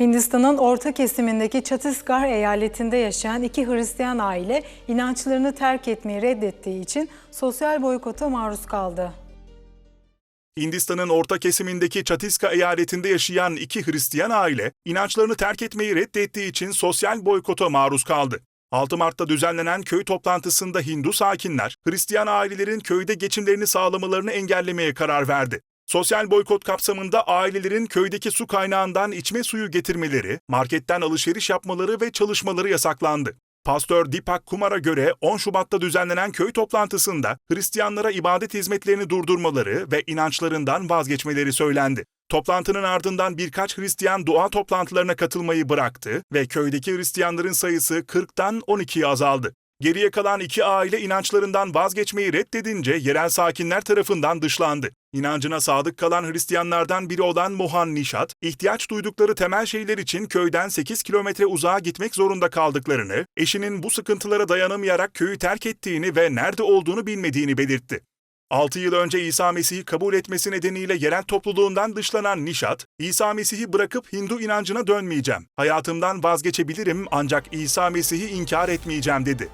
Hindistan'ın orta kesimindeki Çattisgarh eyaletinde yaşayan iki Hristiyan aile inançlarını terk etmeyi reddettiği için sosyal boykota maruz kaldı. Hindistan'ın orta kesimindeki Çatiska eyaletinde yaşayan iki Hristiyan aile, inançlarını terk etmeyi reddettiği için sosyal boykota maruz kaldı. 6 Mart'ta düzenlenen köy toplantısında Hindu sakinler, Hristiyan ailelerin köyde geçimlerini sağlamalarını engellemeye karar verdi. Sosyal boykot kapsamında ailelerin köydeki su kaynağından içme suyu getirmeleri, marketten alışveriş yapmaları ve çalışmaları yasaklandı. Pastör Deepak Kumar'a göre 10 Şubat'ta düzenlenen köy toplantısında Hristiyanlara ibadet hizmetlerini durdurmaları ve inançlarından vazgeçmeleri söylendi. Toplantının ardından birkaç Hristiyan dua toplantılarına katılmayı bıraktı ve köydeki Hristiyanların sayısı 40'tan 12'ye azaldı. Geriye kalan iki aile inançlarından vazgeçmeyi reddedince yerel sakinler tarafından dışlandı. İnancına sadık kalan Hristiyanlardan biri olan Mohan Nişat, ihtiyaç duydukları temel şeyler için köyden 8 kilometre uzağa gitmek zorunda kaldıklarını, eşinin bu sıkıntılara dayanamayarak köyü terk ettiğini ve nerede olduğunu bilmediğini belirtti. 6 yıl önce İsa Mesih'i kabul etmesi nedeniyle yerel topluluğundan dışlanan Nişat, İsa Mesih'i bırakıp Hindu inancına dönmeyeceğim. Hayatımdan vazgeçebilirim ancak İsa Mesih'i inkar etmeyeceğim dedi.